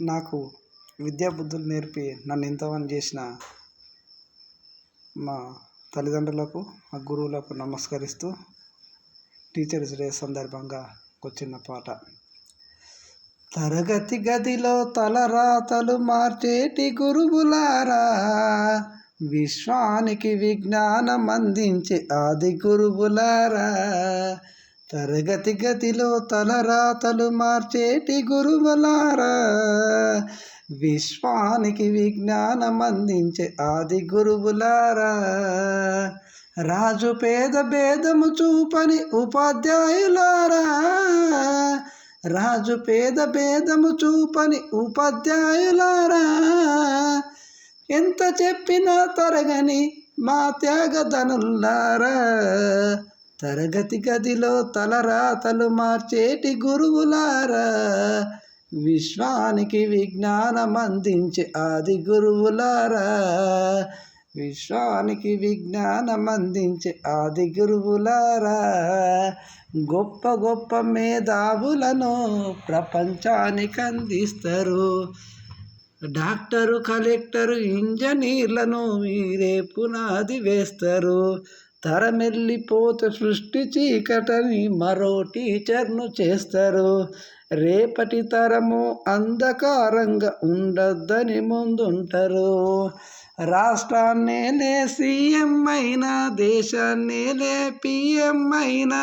నాకు విద్యాబుద్ధులు నేర్పి నన్ను ఇంతవని చేసిన మా తల్లిదండ్రులకు మా గురువులకు నమస్కరిస్తూ టీచర్స్ డే సందర్భంగా ఒక చిన్న పాట. తరగతి గదిలో తలరాతలు మార్చేటి గురువులారా విశ్వానికి విజ్ఞానం అందించే ఆది గురువులారా తరగతి గతిలో తలరాతలు మార్చేటి గురువులారా. విశ్వానికి విజ్ఞానం అందించే ఆది గురువులారా. రాజు పేద భేదము చూపని ఉపాధ్యాయులారా. రాజు పేద భేదము చూపని ఉపాధ్యాయులారా. ఎంత చెప్పినా తరగని మా త్యాగధనులారా తరగతి గదిలో తలరాతలు మార్చేటి గురువులారా. విశ్వానికి విజ్ఞానం అందించే ఆది గురువులారా. విశ్వానికి విజ్ఞానం అందించే ఆది గురువులారా. గొప్ప గొప్ప మేధావులను ప్రపంచానికి అందిస్తారు. డాక్టరు కలెక్టరు ఇంజనీర్లను మీరే పునాది వేస్తారు. తరమెల్లిపోతే సృష్టి చీకటని మరో టీచర్ను చేస్తారు. రేపటి తరము అంధకారంగా ఉండొద్దని ముందుంటారు. రాష్ట్రాన్నేలే సీఎం అయినా దేశాన్నేలే పిఎం అయినా.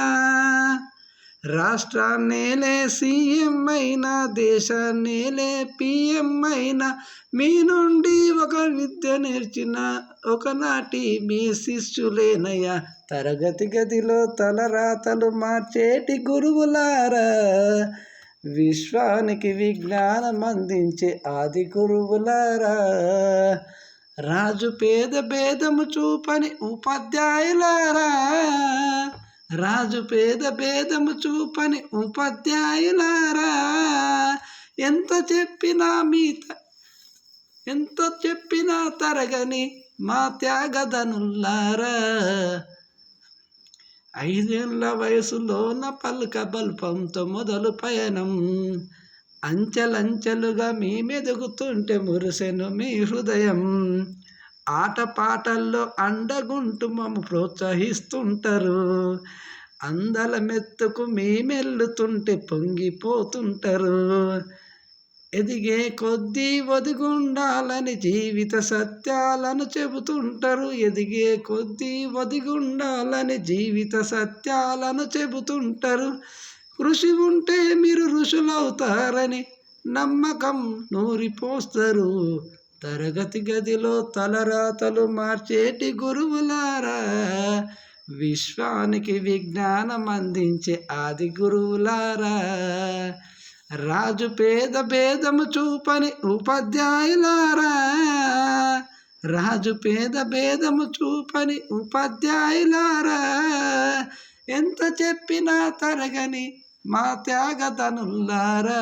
రాష్ట్రాన్నేలే సీఎం అయినా దేశాన్నేలే పిఎం అయినా మీ నుండి ఒక విద్య నేర్చిన ఒకనాటి మీ శిష్యులేనయ్యా. తరగతి గదిలో తలరాతలు మార్చేటి గురువులారా. విశ్వానికి విజ్ఞానం అందించే ఆది గురువులారా. రాజు పేద భేదము చూపని ఉపాధ్యాయులారా. రాజు పేద భేదము చూపని ఉపాధ్యాయులారా ఎంత చెప్పినా మీ ఎంత చెప్పినా తరగని మా త్యాగదనుల్లారా ఐదేళ్ళ వయసులోన పలుక బల్పంతో మొదలు పయనం. అంచెలంచెలుగా మీ మెదుగుతుంటే మురిసెను మీ హృదయం. ఆటపాటల్లో అండగుంటూ మమ్మ ప్రోత్సహిస్తుంటారు. అందల మెత్తుకు మేమెల్లుతుంటే పొంగిపోతుంటారు. ఎదిగే కొద్దీ ఒదిగుండాలని జీవిత సత్యాలను చెబుతుంటారు. ఎదిగే కొద్దీ ఒదిగుండాలని జీవిత సత్యాలను చెబుతుంటారు. కృషి ఉంటే మీరు ఋషులవుతారని నమ్మకం నూరిపోస్తారు. తరగతి గదిలో తలరాతలు మార్చేటి గురువులారా. విశ్వానికి విజ్ఞానం అందించే ఆది గురువులారా. రాజు పేద భేదము చూపని ఉపాధ్యాయులారా. రాజు పేద భేదము చూపని ఉపాధ్యాయులారా. ఎంత చెప్పినా తరగని మా త్యాగతనుల్లారా